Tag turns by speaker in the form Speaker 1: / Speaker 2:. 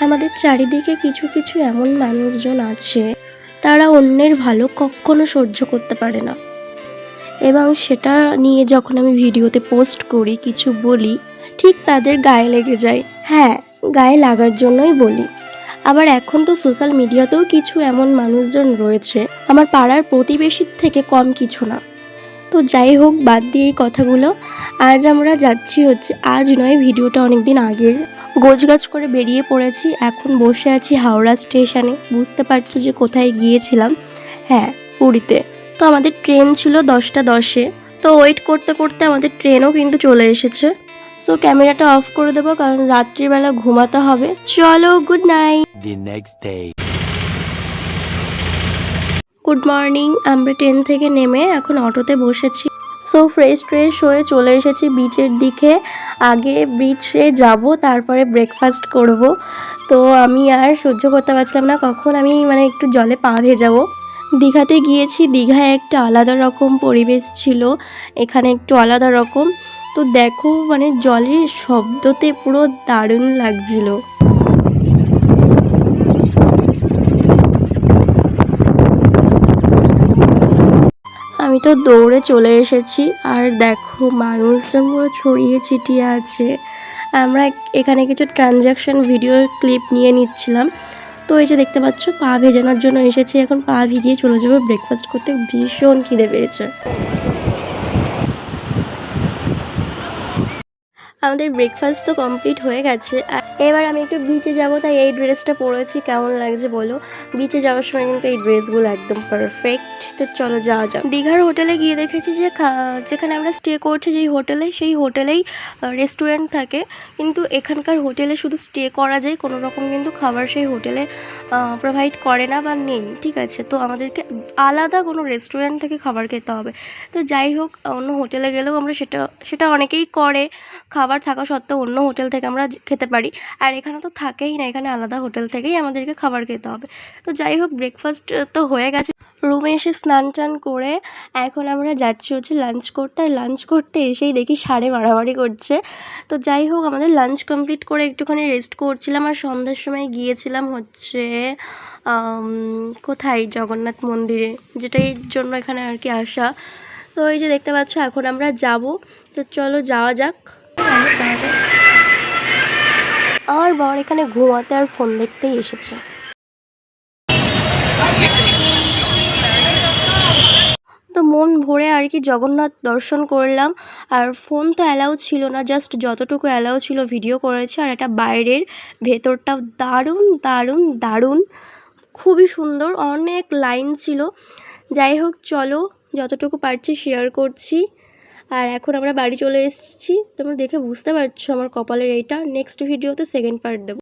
Speaker 1: আমাদের চারিদিকে কিছু কিছু এমন মানুষজন আছে, তারা অন্যের ভালো কখনো সহ্য করতে পারে না। এবং সেটা নিয়ে যখন আমি ভিডিওতে পোস্ট করি, কিছু বলি, ঠিক তাদের গায়ে লেগে যায়। হ্যাঁ গায়ে লাগার জন্যই বলি। আবার এখন তো সোশ্যাল মিডিয়াতেও কিছু এমন মানুষজন রয়েছে, আমার পাড়ার প্রতিবেশীর থেকে কম কিছু না। তো যাই হোক, বাদ দিয়ে এই কথাগুলো। আজ আমরা যাচ্ছি হচ্ছে, আজ নয়, ভিডিওটা অনেক দিন আগের। গোছগাছ করে বেরিয়ে পড়েছি। এখন বসে আছি হাওড়া স্টেশনে। বুঝতে পারছ যে কোথায় গিয়েছিলাম? হ্যাঁ পুরীতে। তো আমাদের ট্রেন ছিল দশটা দশে। তো ওয়েট করতে করতে আমাদের ট্রেনও কিন্তু চলে এসেছে। সো ক্যামেরাটা অফ করে দেবো কারণ রাত্রিবেলা ঘুমাতে হবে। চলো good night
Speaker 2: day.
Speaker 1: Good morning আমরা ট্রেন থেকে নেমে এখন অটোতে বসেছি। সো ফ্রেশ ট্রেশ হয়ে চলে এসেছি বিচের দিকে। আগে বিচে যাব, তারপরে ব্রেকফাস্ট করব। তো আমি আর সহ্য করতে পারছিলাম না, কখন আমি মানে একটু জলে পা ভেজাবো দীঘাতে গিয়েছি, দীঘায় একটা আলাদা রকম পরিবেশ ছিল, এখানে একটু আলাদা রকম। তো দেখো মানে জলের শব্দতে পুরো দারুণ লাগছিল। আমি তো দৌড়ে চলে এসেছি, আর দেখো মানুষজন পুরো ছড়িয়ে ছিটিয়ে আছে। আমরা এখানে কিছু ট্রানজ্যাকশন ভিডিও ক্লিপ নিয়ে নিচ্ছিলাম। তো এই যে দেখতে পাচ্ছ, পা ভেজানোর জন্য এসেছি, এখন পা ভিজিয়ে চলে যাব ব্রেকফাস্ট করতে। ভীষণ খিদে পেয়েছে। আমাদের ব্রেকফাস্ট তো কমপ্লিট হয়ে গেছে, আর এবার আমি একটু বিচে যাব, তাই এই ড্রেসটা পরেছি। কেমন লাগছে বলো? বিচে যাওয়ার সময় কিন্তু এই ড্রেসগুলো একদম পারফেক্ট তো চলো যাওয়া যাক। দীঘার হোটেলে গিয়ে দেখেছি যে যেখানে আমরা স্টে করছি যেই হোটেলে সেই হোটেলেই রেস্টুরেন্ট থাকে। কিন্তু এখানকার হোটেলে শুধু স্টে করা যায়, কোনো রকম কিন্তু খাবার সেই হোটেলে প্রোভাইড করে না বা নেই, ঠিক আছে? তো আমাদেরকে আলাদা কোনো রেস্টুরেন্ট থেকে খাবার খেতে হবে। তো যাই হোক, অন্য হোটেলে গেলেও আমরা সেটা সেটা অনেকেই করে। খাবার থাকা সত্ত্বেও অন্য হোটেল থেকে আমরা খেতে পারি। আর এখানে তো থাকেই না, এখানে আলাদা হোটেল থেকেই আমাদেরকে খাবার খেতে হবে। তো যাই হোক ব্রেকফাস্ট তো হয়ে গেছে। রুমে এসে স্নান টান করে এখন আমরা যাচ্ছি হচ্ছে লাঞ্চ করতে। আর লাঞ্চ করতে এসেই দেখি সাড়ে মারামারি করছে। তো যাই হোক, আমাদের লাঞ্চ কমপ্লিট করে একটুখানি রেস্ট করছিলাম। আর সন্ধ্যার সময় গিয়েছিলাম হচ্ছে কোথায়? জগন্নাথ মন্দিরে, যেটাই জন্য এখানে আর কি আসা। তো এই যে দেখতে পাচ্ছ, এখন আমরা যাব। তো চলো যাওয়া যাক। যাওয়া যাক। আমার বাবার এখানে ঘুমাতে আর ফোন দেখতেই এসেছে। তো মন ভরে আর কি জগন্নাথ দর্শন করলাম, আর ফোন তো অ্যালাউ ছিল না জাস্ট যতটুকু অ্যালাউ ছিল ভিডিও করেছি, আর এটা বাইরের ভেতরটাও দারুণ দারুণ দারুণ, খুবই সুন্দর, অনেক লাইন ছিল। যাই হোক, চলো, যতটুকু পারছি শেয়ার করছি। আর এখন আমরা বাড়ি চলে এসেছি, তোমরা দেখে বুঝতে পারছ আমার কপালের এইটা। নেক্সট ভিডিওতে সেকেন্ড পার্ট দেবো।